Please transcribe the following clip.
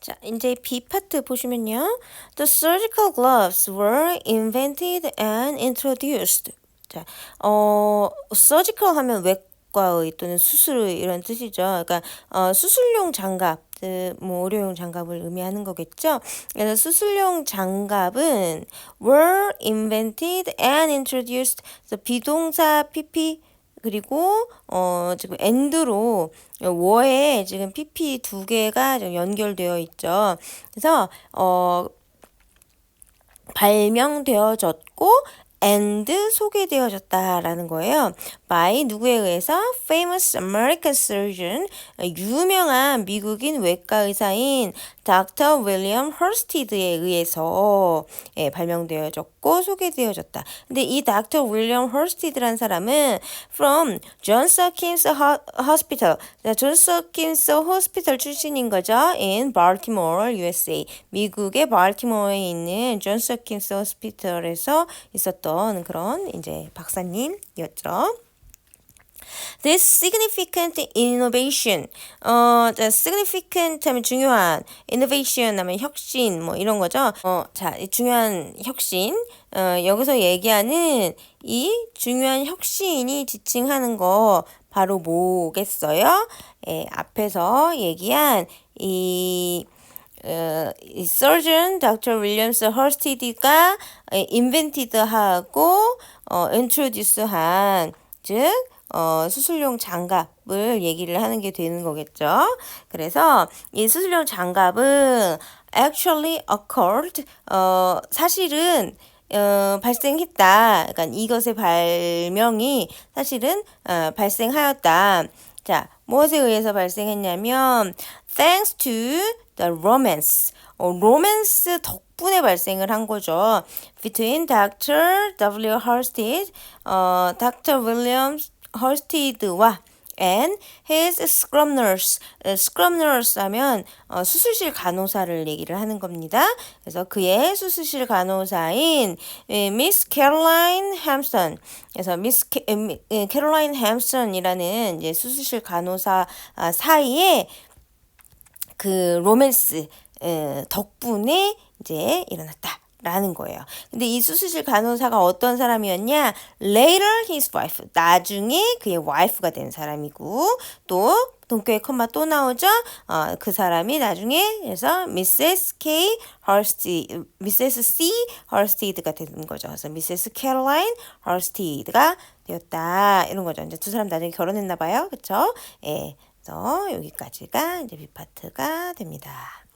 자, 이제 B 파트 보시면요. The surgical gloves were invented and introduced. 자, 어, surgical 하면 외과의 또는 수술 이런 뜻이죠. 그러니까 어, 수술용 장갑, 그, 뭐 의료용 장갑을 의미하는 거겠죠. 그래서 수술용 장갑은 were invented and introduced. 비동사 PP 그리고 어 지금 end로 워에 지금 pp 두 개가 연결되어 있죠. 그래서 어 발명되어졌고 and 소개되어졌다라는 거예요. by 누구에 의해서 famous American surgeon 유명한 미국인 외과 의사인 Dr. William Hursted에 의해서 예, 발명되어졌고 소개되어졌다. 근데 이 Dr. William Hursted라는 사람은 from Johns Hopkins Hospital, 존스 홉킨스 호스피털 출신인 거죠. in Baltimore, USA. 미국의 발티모어에 있는 존스 홉킨스 호스피털에서 있었던 그런 이제 박사님이었죠. This significant innovation, 어, 자, significant 하면 중요한, innovation 하면 혁신, 뭐 이런 거죠. 어, 자, 이 중요한 혁신, 어, 여기서 얘기하는 이 중요한 혁신이 지칭하는 거 바로 뭐겠어요? 예, 앞에서 얘기한 이 어, 이 surgeon Dr. 윌리엄스 헐스티드가 인벤티드하고 어, introduce한 즉 어, 수술용 장갑을 얘기를 하는 게 되는 거겠죠. 그래서 이 수술용 장갑은 actually occurred 어, 사실은 어, 발생했다. 그러니까 이것의 발명이 사실은 어, 발생하였다. 자, 무엇에 의해서 발생했냐면 thanks to the romance. 어, 로맨스 덕분에 발생을 한 거죠. Between Dr. W. Halsted, 어, Dr. William Halsted와 and his scrub nurse. scrub nurse 하면 어, 수술실 간호사를 얘기를 하는 겁니다. 그래서 그의 수술실 간호사인 미스 캐롤라인 햄스턴. 그래서 미스 캐롤라인 햄스턴이라는 이제 수술실 간호사 아, 사이에 그 로맨스 덕분에 이제 일어났다. 라는 거예요. 근데 이 수술실 간호사가 어떤 사람이었냐? Later his wife. 나중에 그의 와이프가 된 사람이고 또 동교의 컴마 또 나오죠? 어, 그 사람이 나중에 그래서 Mrs. K. Halstead, Mrs. C. Halstead가 되는 거죠. 그래서 Mrs. Caroline Halstead가 되었다. 이런 거죠. 이제 두 사람 나중에 결혼했나 봐요. 그쵸? 예. 여기까지가 이제 B 파트가 됩니다.